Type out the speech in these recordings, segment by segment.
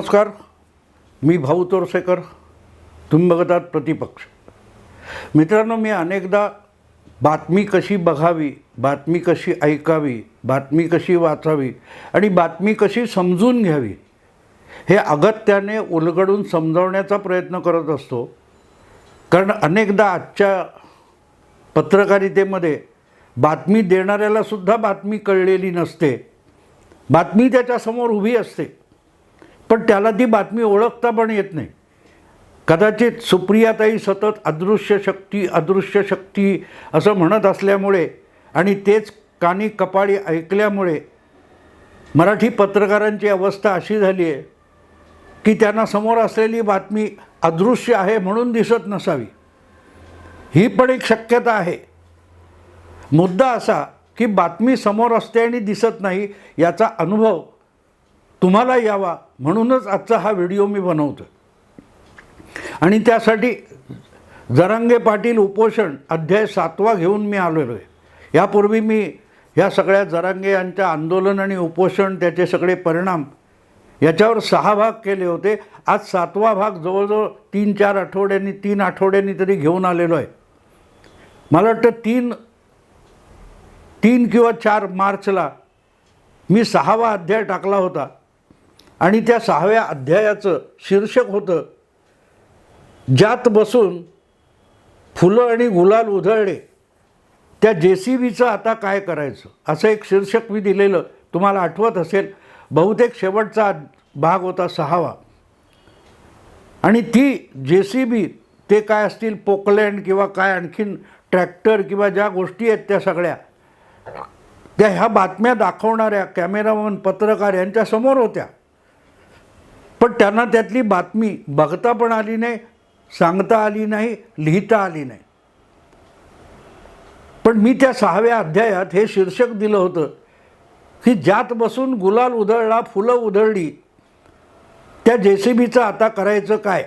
नमस्कार. मी भाऊ तोरसेकर. तुम्ही बघत आहात प्रतिपक्ष. मित्रांनो मी अनेकदा बातमी कशी बघावी बातमी कशी ऐकावी बातमी कशी वाचावी आणि बातमी कशी समजून घ्यावी हे अगत्याने उलगडून समजावण्याचा प्रयत्न करत असतो. कारण अनेकदा आजच्या पत्रकारितेमध्ये बातमी देणाऱ्यालासुद्धा बातमी कळलेली नसते. बातमी त्याच्यासमोर उभी असते. पण त्याला ती बातमी ओळखता पण येत नाही. कदाचित सुप्रियाताई सतत अदृश्य शक्ती अदृश्य शक्ती असं म्हणत असल्यामुळे आणि तेच कानी कपाळी ऐकल्यामुळे मराठी पत्रकारांची अवस्था अशी झाली आहे की त्यांना समोर असलेली बातमी अदृश्य आहे म्हणून दिसत नसावी. ही पण एक शक्यता आहे. मुद्दा असा की बातमी समोर असते आणि दिसत नाही याचा अनुभव तुम्हाला यावा म्हणूनच आजचा हा व्हिडिओ मी बनवतो आणि त्यासाठी जरांगे पाटील उपोषण अध्याय सातवा घेऊन मी आलेलो आहे. यापूर्वी मी ह्या सगळ्या जरांगे यांच्या आंदोलन आणि उपोषण त्याचे सगळे परिणाम याच्यावर सहा भाग केले होते. आज सातवा भाग जवळजवळ तीन चार आठवड्यांनी तीन आठवड्यांनी तरी घेऊन आलेलो आहे. मला वाटतं तीन तीन किंवा चार मार्चला मी सहावा अध्याय टाकला होता. आणि त्या सहाव्या अध्यायाचं शीर्षक होतं ज्यात बसून फुलं आणि गुलाल उधळले त्या जे सी बीचं आता काय करायचं? असं एक शीर्षक मी दिलेलं तुम्हाला आठवत असेल. बहुतेक शेवटचा भाग होता सहावा. आणि ती जे सी बी ते काय असतील पोकलँड किंवा काय आणखीन ट्रॅक्टर किंवा ज्या गोष्टी आहेत त्या सगळ्या त्या ह्या बातम्या दाखवणाऱ्या कॅमेरामन पत्रकार यांच्यासमोर होत्या. पण त्यांना त्यातली बातमी बघता पण आली नाही सांगता आली नाही लिहिता आली नाही. पण मी त्या सहाव्या अध्यायात हे शीर्षक दिलं होतं की ज्यात बसून गुलाल उधळला फुलं उधळली त्या जे सी बीचं आता करायचं काय?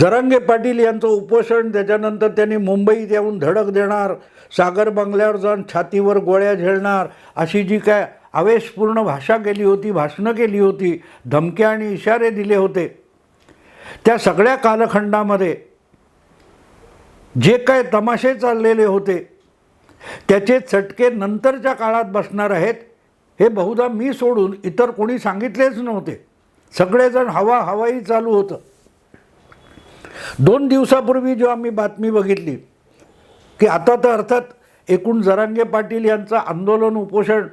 जरांगे पाटील यांचं उपोषण त्याच्यानंतर त्यांनी मुंबईत येऊन धडक देणार सागर बंगल्यावर जाऊन छातीवर गोळ्या झेलणार अशी जी काय आवेशपूर्ण भाषा केली होती भाषणं केली होती धमक्या आणि इशारे दिले होते. त्या सगळ्या कालखंडामध्ये जे काय तमाशे चाललेले होते त्याचे चटके नंतरच्या काळात बसणार आहेत हे बहुधा मी सोडून इतर कोणी सांगितलेच नव्हते. सगळेजण हवा हवाई चालू होतं. दोन दिवसापूर्वी जेव्हा मी बातमी बघितली की आता तर अर्थात एकूण जरांगे पाटील यांचं आंदोलन उपोषण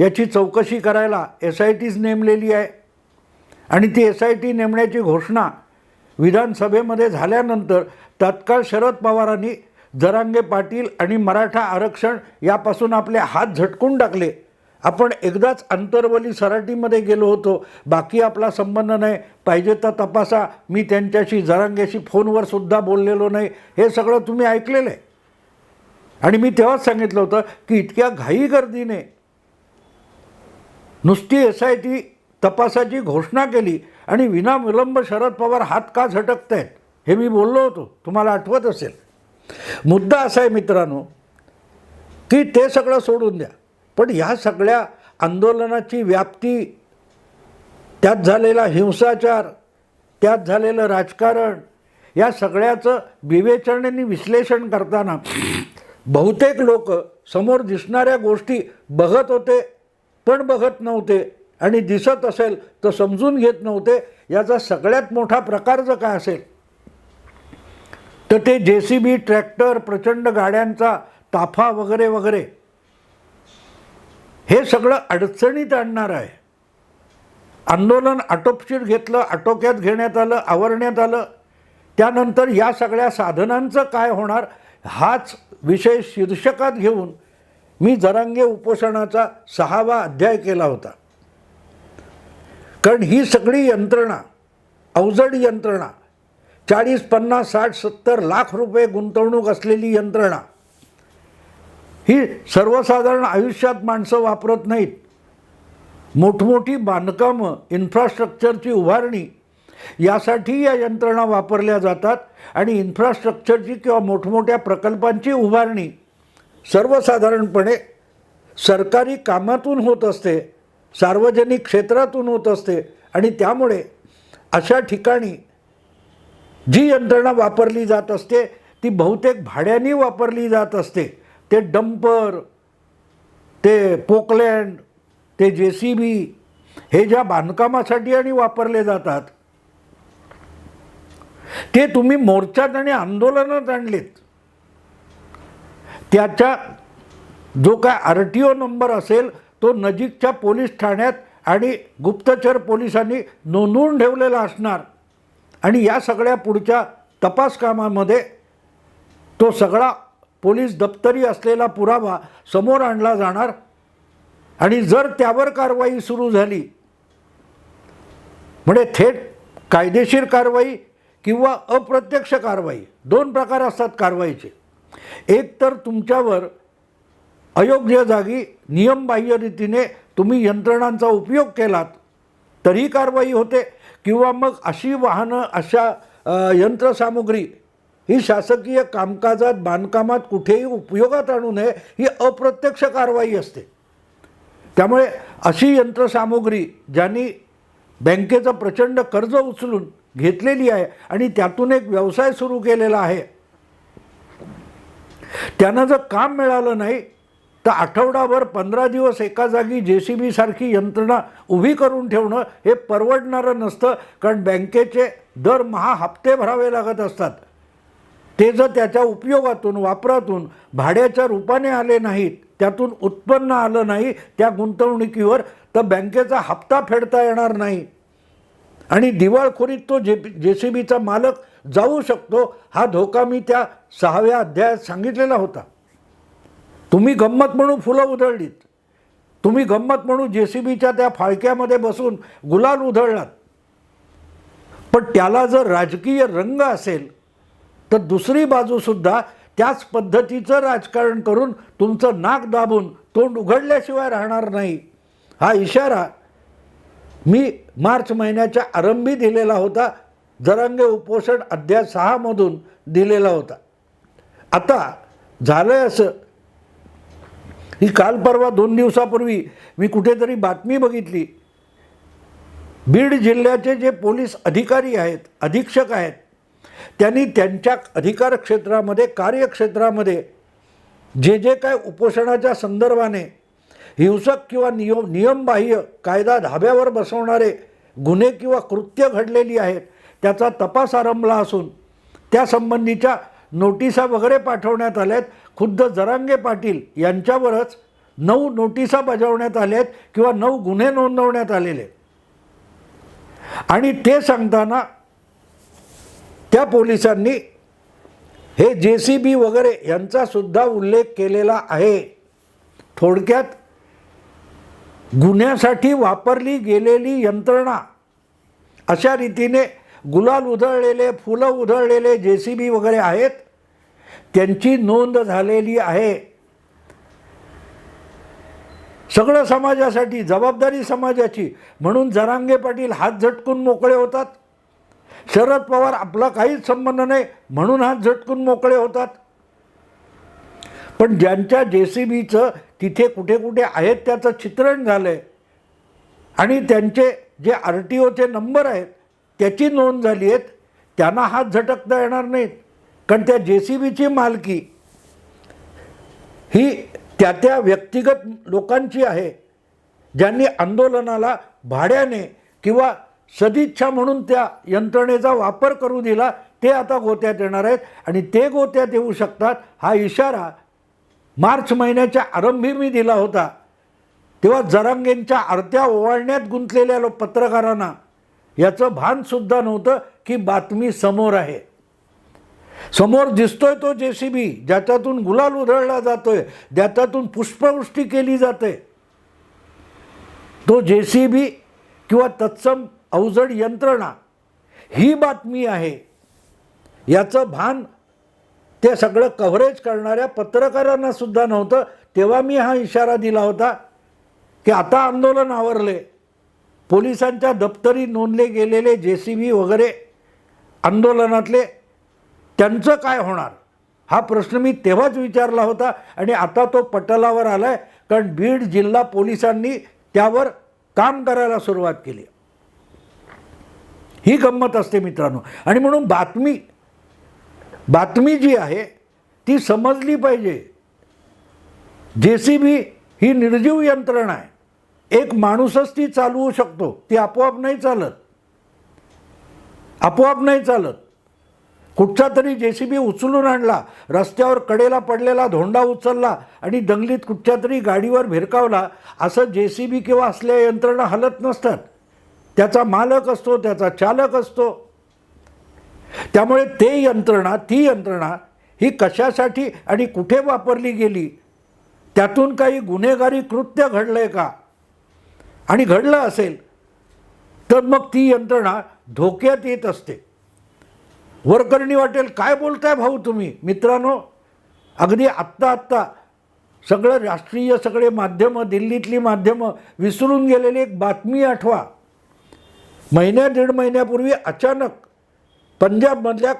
याची चौकशी करायला एस आय टीच नेमलेली आहे. आणि ती एस आय टी नेमण्याची घोषणा विधानसभेमध्ये झाल्यानंतर तत्काळ शरद पवारांनी जरांगे पाटील आणि मराठा आरक्षण यापासून आपले हात झटकून टाकले. आपण एकदाच अंतरवली सराटीमध्ये गेलो होतो. बाकी आपला संबंध नाही. पाहिजे तर तपासा. मी त्यांच्याशी जरांगेशी फोनवर सुद्धा बोललेलो नाही. हे सगळं तुम्ही ऐकलेलं आहे. आणि मी तेव्हाच सांगितलं होतं की इतक्या घाई गर्दीने नुसती एस आय टी तपासाची घोषणा केली आणि विनाविलंब शरद पवार हात का झटकत आहेत हे मी बोललो होतो. तुम्हाला आठवत असेल. मुद्दा असा आहे मित्रांनो की ते सगळं सोडून द्या. पण ह्या सगळ्या आंदोलनाची व्याप्ती त्यात झालेला हिंसाचार त्यात झालेलं राजकारण या सगळ्याचं विवेचनेने विश्लेषण करताना बहुतेक लोक समोर दिसणाऱ्या गोष्टी बघत होते पण बघत नव्हते. आणि दिसत असेल तर समजून घेत नव्हते. याचा सगळ्यात मोठा प्रकार जर काय असेल तर ते जे सी बी ट्रॅक्टर प्रचंड गाड्यांचा ताफा वगैरे वगैरे हे सगळं अडचणीत आणणार आहे. आंदोलन आटोपशीर घेतलं आटोक्यात घेण्यात आलं आवरण्यात आलं. त्यानंतर या सगळ्या साधनांचं काय होणार हाच विषय शीर्षकात घेऊन मी जरांगे उपोषणाचा सहावा अध्याय केला होता. कारण ही सगळी यंत्रणा अवजड यंत्रणा चाळीस पन्नास साठ सत्तर लाख रुपये गुंतवणूक असलेली यंत्रणा ही सर्वसाधारण आयुष्यात माणसं वापरत नाहीत. मोठमोठी बांधकामं इन्फ्रास्ट्रक्चरची उभारणी यासाठी या यंत्रणा वापरल्या जातात आणि इन्फ्रास्ट्रक्चरची किंवा मोठमोठ्या प्रकल्पांची उभारणी सर्वसाधारणपणे सरकारी कामातून होत असते सार्वजनिक क्षेत्रातून होत असते आणि त्यामुळे अशा ठिकाणी जी यंत्रणा वापरली जात असते ती बहुतेक भाड्याने वापरली जात असते. ते डंपर ते पोकलँड ते जे सी बी हे ज्या बांधकामासाठी आणि वापरले जातात ते तुम्ही मोर्चात आणि आंदोलनात आणलेत. त्याच्या जो काय आर टी ओ नंबर असेल तो नजीकच्या पोलीस ठाण्यात आणि गुप्तचर पोलिसांनी नोंदवून ठेवलेला असणार. आणि या सगळ्या पुढच्या तपास कामामध्ये तो सगळा पोलीस दप्तरी असलेला पुरावा समोर आणला जाणार. आणि जर त्यावर कारवाई सुरू झाली म्हणजे थेट कायदेशीर कारवाई किंवा अप्रत्यक्ष कारवाई दोन प्रकार असतात कारवाईचे. एक तर तुमच्यावर अयोग्य जागी नियमबाह्य रीतीने तुम्ही यंत्रणांचा उपयोग केलात तरी कारवाई होते. किंवा मग अशी वाहनं अशा यंत्रसामुग्री ही शासकीय कामकाजात बांधकामात कुठेही उपयोगात आणू नये ही अप्रत्यक्ष कारवाई असते. त्यामुळे अशी यंत्रसामुग्री ज्यांनी बँकेचं प्रचंड कर्ज उचलून घेतलेली आहे आणि त्यातून एक व्यवसाय सुरू केलेला आहे त्यांना जर काम मिळालं नाही तर आठवडाभर पंधरा दिवस एका जागी जे सी बीसारखी यंत्रणा उभी करून ठेवणं हे परवडणारं नसतं कारण बँकेचे दरमहा हप्ते भरावे लागत असतात. ते जर त्याच्या उपयोगातून वापरातून भाड्याच्या रूपाने आले नाहीत त्यातून उत्पन्न आलं नाही त्या गुंतवणुकीवर तर बँकेचा हप्ता फेडता येणार नाही. आणि दिवाळखोरीत तो जे जे सी बीचा मालक जाऊ शकतो. हा धोका मी त्या सहाव्या अध्यायात सांगितलेला होता. तुम्ही गंमत म्हणून फुलं उधळलीत. तुम्ही गंमत म्हणून जे सी बीच्या त्या फाळक्यामध्ये बसून गुलाल उधळलात. पण त्याला जर राजकीय रंग असेल तर दुसरी बाजूसुद्धा त्याच पद्धतीचं राजकारण करून तुमचं नाक दाबून तोंड उघडल्याशिवाय राहणार नाही. हा इशारा मी मार्च महिन्याच्या आरंभी दिलेला होता. जरांगे उपोषण अध्याय सहामधून दिलेला होता. आता झालं आहे असं. ही काल परवा दोन दिवसापूर्वी मी कुठेतरी बातमी बघितली. बीड जिल्ह्याचे जे पोलीस अधिकारी आहेत अधीक्षक आहेत त्यांनी त्यांच्या अधिकार क्षेत्रामध्ये कार्यक्षेत्रामध्ये जे जे काय उपोषणाच्या संदर्भाने हिंसक किंवा नियम नियमबाह्य कायदा धाब्यावर बसवणारे गुन्हे किंवा कृत्य घडलेली आहेत त्याचा तपास आरंभला असून त्यासंबंधीच्या नोटिसा वगैरे पाठवण्यात आल्या आहेत खुद्द जरांगे पाटील यांच्यावरच नऊ नोटिसा बजावण्यात आल्या आहेत किंवा नऊ गुन्हे नोंदवण्यात आलेले आणि ते सांगताना त्या पोलिसांनी हे जे सी बी वगैरे यांचासुद्धा उल्लेख केलेला आहे. थोडक्यात गुन्ह्यासाठी वापरली गेलेली यंत्रणा अशा रीतीने गुलाल उधळलेले फुलं उधळलेले जे सी बी वगैरे आहेत त्यांची नोंद झालेली आहे. सगळं समाजासाठी जबाबदारी समाजाची. म्हणून जरांगे पाटील हात झटकून मोकळे होतात. शरद पवार आपला काहीच संबंध नाही म्हणून हात झटकून मोकळे होतात. पण ज्यांच्या जे सी बीचं तिथे कुठे कुठे आहेत त्याचं चित्रण झालं आहे आणि त्यांचे जे आर टी ओचे नंबर आहेत त्याची नोंद झाली आहेत. त्यांना हात झटकता येणार नाहीत. कारण त्या जे सी बीची मालकी ही त्या त्या व्यक्तिगत लोकांची आहे. ज्यांनी आंदोलनाला भाड्याने किंवा सदिच्छा म्हणून त्या यंत्रणेचा वापर करू दिला ते आता गोत्यात येणार आहेत. आणि ते गोत्यात येऊ शकतात हा इशारा मार्च महिन्याच्या आरंभी मी दिला होता. तेव्हा जरांगेंच्या आरत्या ओवाळण्यात गुंतलेल्या लो पत्रकारांना याचं भानसुद्धा नव्हतं की बातमी समोर आहे. समोर दिसतोय तो जे सी बी ज्याच्यातून गुलाल उधळला जातोय ज्याच्यातून पुष्पवृष्टी केली जाते. तो जे सी बी किंवा तत्सम अवजड यंत्रणा ही बातमी आहे. याचं भान ते सगळं कव्हरेज करणाऱ्या पत्रकारांना सुद्धा नव्हतं तेव्हा मी हा इशारा दिला होता की आता आंदोलन आवरले. पोलिसांच्या दप्तरी नोंदले गेलेले जे सी बी वगैरे आंदोलनातले त्यांचं काय होणार? हा प्रश्न मी तेव्हाच विचारला होता आणि आता तो पटलावर आला आहे कारण बीड जिल्हा पोलिसांनी त्यावर काम करायला सुरुवात केली. ही गंमत असते मित्रांनो. आणि म्हणून बातमी बातमी जी आहे ती समजली पाहिजे. जे सी बी ही निर्जीव यंत्रणा आहे. एक माणूसच ती चालवू शकतो. ती आपोआप नाही चालत. आपोआप नाही चालत. कुठचा तरी जे सी बी उचलून आणला रस्त्यावर कडेला पडलेला धोंडा उचलला आणि दंगलीत कुठच्या तरी गाडीवर भिरकावला असं जे सी बी किंवा असल्या यंत्रणा हलत नसतात. त्याचा मालक असतो त्याचा चालक असतो. त्यामुळे ते यंत्रणा ती यंत्रणा ही कशासाठी आणि कुठे वापरली गेली? त्यातून काही गुन्हेगारी कृत्य घडलं आहे का? आणि घडलं असेल तर मग ती यंत्रणा धोक्यात येत असते. वरकरणी वाटेल काय बोलताय भाऊ तुम्ही? मित्रांनो अगदी आत्ता आत्ता सगळं राष्ट्रीय सगळे माध्यमं दिल्लीतली माध्यमं विसरून गेलेली एक बातमी आठवा. महिन्या दीड महिन्यापूर्वी अचानक पंजाबमधल्या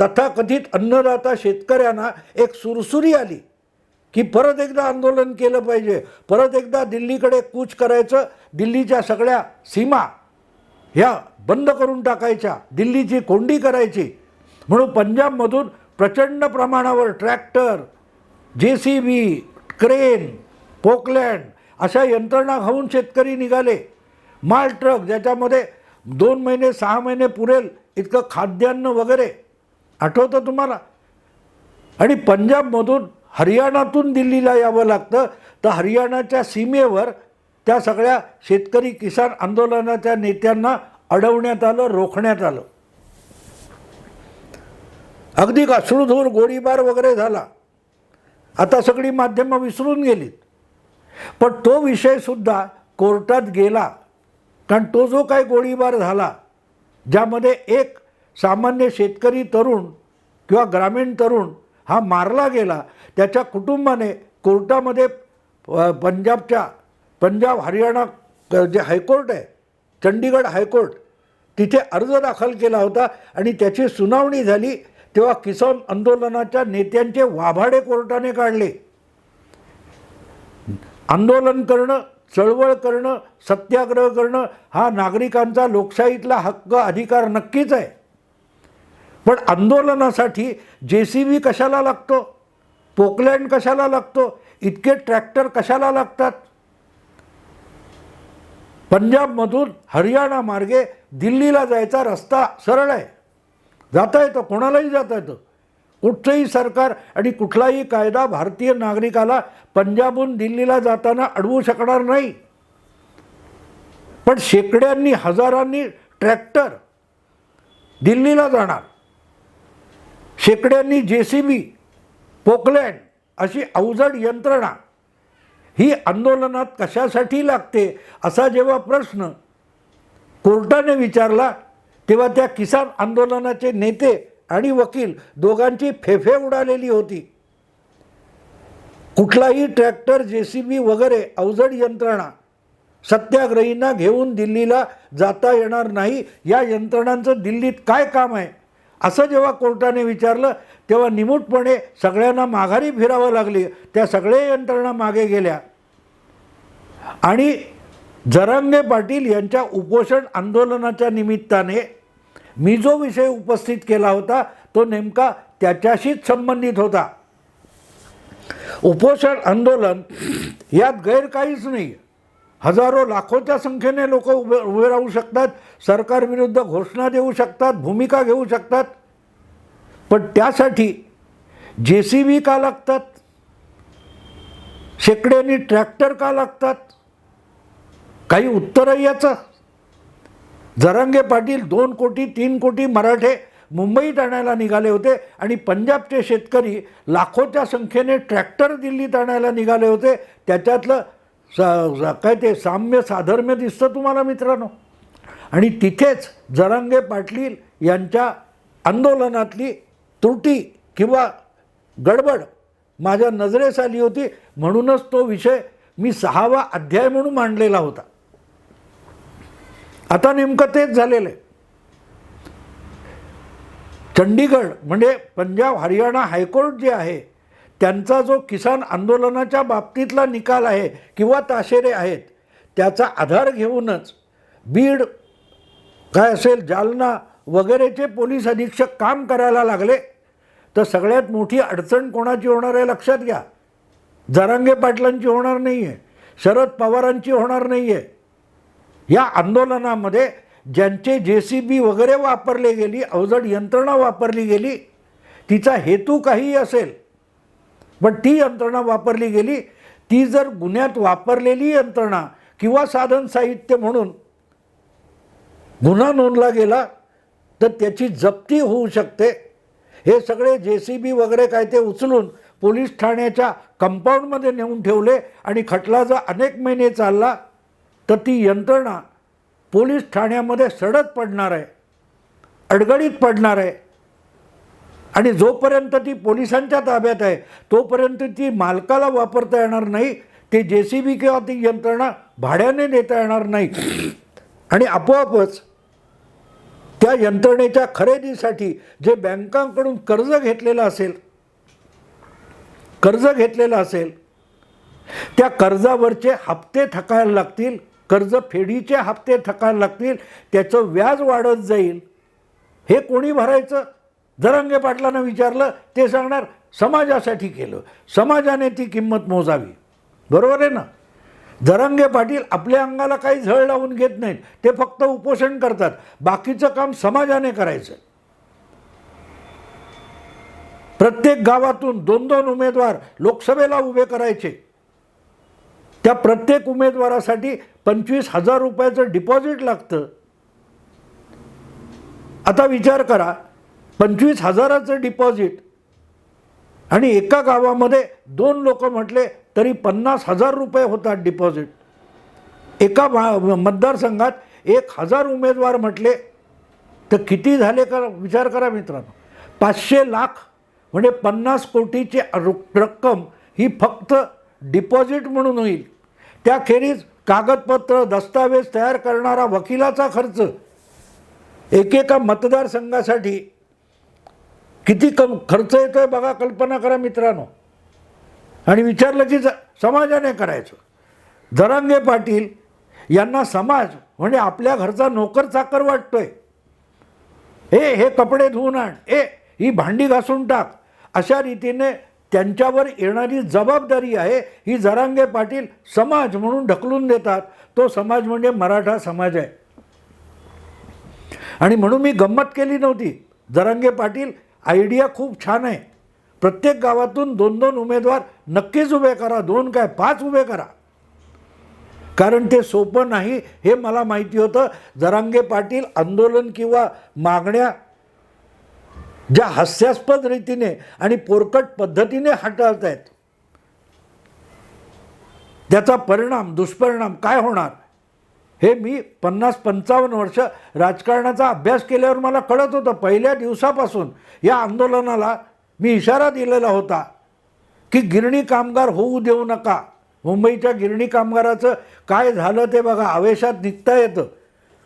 तथाकथित अन्नदाता शेतकऱ्यांना एक सुरसुरी आली. की परत एकदा आंदोलन केलं पाहिजे. परत एकदा दिल्लीकडे कूच करायचं दिल्लीच्या सगळ्या सीमा ह्या बंद करून टाकायच्या दिल्लीची कोंडी करायची. म्हणून पंजाबमधून प्रचंड प्रमाणावर ट्रॅक्टर जे सी बी क्रेन पोकलँड अशा यंत्रणा खाऊन शेतकरी निघाले. माल ट्रक ज्याच्यामध्ये दोन महिने सहा महिने पुरेल इतकं खाद्यान्न वगैरे आठवतं तुम्हाला? आणि पंजाबमधून हरियाणातून दिल्लीला यावं लागतं. तर हरियाणाच्या सीमेवर त्या सगळ्या शेतकरी किसान आंदोलनाच्या नेत्यांना अडवण्यात आलं रोखण्यात आलं. अगदी अश्रुधूर गोळीबार वगैरे झाला. आता सगळी माध्यमं विसरून गेलीत. पण तो विषयसुद्धा कोर्टात गेला. कारण तो जो काही गोळीबार झाला ज्यामध्ये एक सामान्य शेतकरी तरुण किंवा ग्रामीण तरुण हा मारला गेला. त्याच्या कुटुंबाने कोर्टामध्ये पंजाबच्या पंजाब हरियाणा जे हायकोर्ट आहे चंडीगड हायकोर्ट तिथे अर्ज दाखल केला होता आणि त्याची सुनावणी झाली तेव्हा किसान आंदोलनाच्या नेत्यांचे वाभाडे कोर्टाने काढले. आंदोलन करणं चळवळ करणं सत्याग्रह करणं हा नागरिकांचा लोकशाहीतला हक्क अधिकार नक्कीच आहे. पण आंदोलनासाठी जे सी बी कशाला लागतो? पोकलँड कशाला लागतो? इतके ट्रॅक्टर कशाला लागतात? पंजाबमधून हरियाणा मार्गे दिल्लीला जायचा रस्ता सरळ आहे. जाता येतं कोणालाही जाता येतं. कुठचंही सरकार आणि कुठलाही कायदा भारतीय नागरिकाला पंजाबहून दिल्लीला जाताना अडवू शकणार नाही. पण शेकड्यांनी हजारांनी ट्रॅक्टर दिल्लीला जाणार. शेकड्यांनी जे सी बी पोकलँड अशी अवजड यंत्रणा ही आंदोलनात कशासाठी लागते असा जेव्हा प्रश्न कोर्टाने विचारला तेव्हा त्या किसान आंदोलनाचे नेते आणि वकील दोघांची फेफे उडालेली होती. कुठलाही ट्रॅक्टर जे सी बी वगैरे अवजड यंत्रणा सत्याग्रहींना घेऊन दिल्लीला जाता येणार नाही या यंत्रणांचं दिल्लीत काय काम आहे? असं जेव्हा कोर्टाने विचारलं तेव्हा निमूटपणे सगळ्यांना माघारी फिरावं लागली. त्या सगळ्या यंत्रणा मागे गेल्या. आणि जरांगे पाटील यांच्या उपोषण आंदोलनाच्या निमित्ताने मी जो विषय उपस्थित केला होता तो नेमका त्याच्याशीच संबंधित होता. उपोषण आंदोलन यात गैर काहीच नाही. हजारो लाखोच्या संख्येने लोक उभे उभे राहू शकतात सरकारविरुद्ध घोषणा देऊ शकतात भूमिका घेऊ शकतात. पण त्यासाठी जे सी बी का लागतात? शेकड्यांनी ट्रॅक्टर का लागतात? काही उत्तर आहे याचं. जरांगे पाटील दोन कोटी तीन कोटी मराठे मुंबईत आणायला निघाले होते आणि पंजाबचे शेतकरी लाखोच्या संख्येने ट्रॅक्टर दिल्लीत आणायला निघाले होते. त्याच्यातलं सा- काय ते साम्य साधर्म्य दिसतं तुम्हाला मित्रांनो? आणि तिथेच जरांगे पाटील यांच्या आंदोलनातली त्रुटी किंवा गडबड माझ्या नजरेस आली होती. म्हणूनच तो विषय मी सहावा अध्याय म्हणून मांडलेला होता. आता नेमकं तेच झालेलं आहे. चंडीगड म्हणजे पंजाब हरियाणा हायकोर्ट जे आहे त्यांचा जो किसान आंदोलनाच्या बाबतीतला निकाल आहे किंवा ताशेरे आहेत त्याचा आधार घेऊनच बीड काय असेल जालना वगैरेचे पोलीस अधीक्षक काम करायला लागले तर सगळ्यात मोठी अडचण कोणाची होणार आहे लक्षात घ्या. जरांगे पाटलांची होणार नाही आहे शरद पवारांची होणार नाही आहे या आंदोलनामध्ये ज्यांचे जे सी बी वगैरे वापरले गेली अवजड यंत्रणा वापरली गेली तिचा हेतू काही असेल पण ती यंत्रणा वापरली गेली ती जर गुन्ह्यात वापरलेली यंत्रणा किंवा साधन साहित्य म्हणून गुन्हा नोंदला गेला तर त्याची जप्ती होऊ शकते. हे सगळे जे सी बी वगैरे काय ते उचलून पोलीस ठाण्याच्या कंपाऊंडमध्ये नेऊन ठेवले आणि खटला जर अनेक महिने चालला तर ती यंत्रणा पोलीस ठाण्यामध्ये सडत पडणार आहे अडगडीत पडणार आहे. आणि जोपर्यंत ती पोलिसांच्या ताब्यात आहे तोपर्यंत ती मालकाला वापरता येणार नाही ते जे सी बी किंवा ती यंत्रणा भाड्याने देता येणार नाही. आणि आपोआपच त्या यंत्रणेच्या खरेदीसाठी जे बँकांकडून कर्ज घेतलेलं असेल कर्ज घेतलेलं असेल त्या कर्जावरचे हप्ते थकायला लागतील कर्ज फेडीचे हप्ते थकायला लागतील त्याचं व्याज वाढत जाईल. हे कोणी भरायचं? जरांगे पाटलांना विचारलं ते सांगणार समाजासाठी केलं. समाजाने ती किंमत मोजावी. बरोबर आहे ना? जरांगे पाटील आपल्या अंगाला काही झळ लावून घेत नाहीत. ते फक्त उपोषण करतात. बाकीचं काम समाजाने करायचं. प्रत्येक गावातून दोन दोन उमेदवार लोकसभेला उभे करायचे. त्या प्रत्येक उमेदवारासाठी पंचवीस हजार रुपयाचं डिपॉझिट लागतं. आता विचार करा पंचवीस हजाराचं डिपॉझिट. आणि एका गावामध्ये दोन लोक म्हटले तरी पन्नास हजार रुपये होतात डिपॉझिट. एका मतदारसंघात एक हजार उमेदवार म्हटले तर किती झाले का? विचार करा मित्रांनो. पाचशे लाख म्हणजे पन्नास कोटीची रु- रक्कम ही फक्त डिपॉझिट म्हणून होईल. त्याखेरीज कागदपत्र दस्तावेज तयार करणारा वकिलाचा खर्च. एकेका मतदारसंघासाठी किती कम खर्च येतो आहे बघा कल्पना करा मित्रांनो. आणि विचारलं की ज समाजाने करायचं. जरांगे पाटील यांना समाज म्हणजे आपल्या घरचा नोकर चाकर वाटतोय. ए हे कपडे धुवून आण. ए ही भांडी घासून टाक. अशा रीतीने त्यांच्यावर येणारी जबाबदारी आहे ही जरांगे पाटील समाज म्हणून ढकलून देतात. तो समाज म्हणजे मराठा समाज आहे. आणि म्हणून मी गंमत केली नव्हती. जरांगे पाटील आयडिया खूप छान आहे. प्रत्येक गावातून दोन दोन उमेदवार नक्कीच उभे करा दोन काय पाच उभे करा. कारण ते सोपं नाही हे मला माहिती होतं. जरांगे पाटील आंदोलन किंवा मागण्या ज्या हास्यास्पद रीतीने आणि पोरकट पद्धतीने हाताळत आहेत त्याचा परिणाम दुष्परिणाम काय होणार? हे मी पन्नास पंचावन्न वर्ष राजकारणाचा अभ्यास केल्यावर मला कळत होतं पहिल्या दिवसापासून या आंदोलनाला मी इशारा दिलेला होता की गिरणी कामगार होऊ देऊ नका. मुंबईच्या गिरणी कामगाराचं काय झालं ते बघा आवेशात निघता येतं.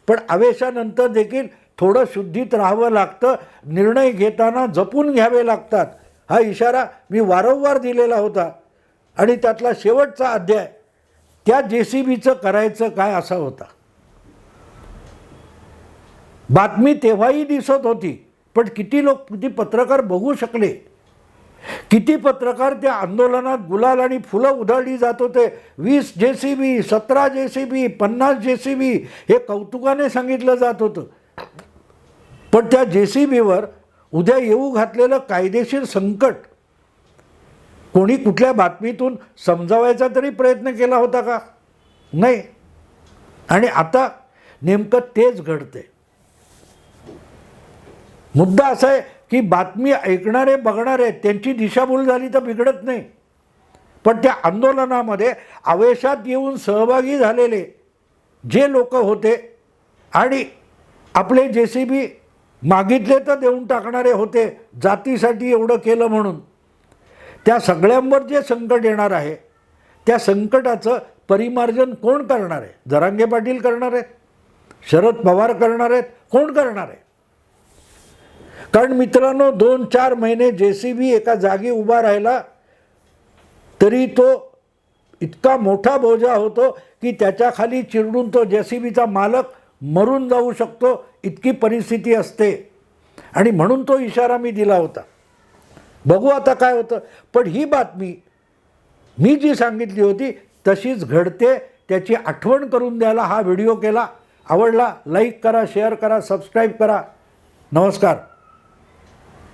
पण आवेशानंतर देखील थोडं शुद्धीत राहावं लागतं निर्णय घेताना जपून घ्यावे लागतात. हा इशारा मी वारंवार दिलेला होता. आणि त्यातला शेवटचा अध्याय त्या जे सी बीचं करायचं काय असा होता. बातमी तेव्हाही दिसत होती पण किती लोक किती पत्रकार बघू शकले. किती पत्रकार त्या आंदोलनात गुलाल आणि फुलं उधळली जात होते. वीस जे सी बी सतरा जे सी बी पन्नास जे सी बी हे कौतुकाने सांगितलं जात होतं. पण त्या जे सी बीवर उद्या येऊ घातलेलं कायदेशीर संकट कोणी कुठल्या बातमीतून समजावायचा तरी प्रयत्न केला होता का? नाही. आणि आता नेमकं तेच घडते मुद्दा असा आहे की बातमी ऐकणारे बघणारे त्यांची दिशाभूल झाली तर बिघडत नाही. पण त्या आंदोलनामध्ये आवेशात येऊन सहभागी झालेले जे लोक होते आणि आपले जे सी बी मागितले तर देऊन टाकणारे होते जातीसाठी एवढं केलं म्हणून. त्या सगळ्यांवर जे संकट येणार आहे त्या संकटाचं परिमार्जन कोण करणार आहे? जरांगे पाटील करणार आहेत? शरद पवार करणार आहेत? कोण करणार आहे? कारण मित्रांनो दोन चार महिने जे सी बी एका जागी उभा राहिला तरी तो इतका मोठा बोजा होतो की त्याच्याखाली चिरडून तो जे सी बीचा मालक मरून जाऊ शकतो इतकी परिस्थिती असते. आणि म्हणून तो इशारा मी दिला होता. बघू आता काय होतं. पण ही बातमी मी जी सांगितली होती तशीच घडते. त्याची आठवण करून द्यायला हा व्हिडिओ केला. आवडला लाईक करा शेअर करा सबस्क्राईब करा. नमस्कार.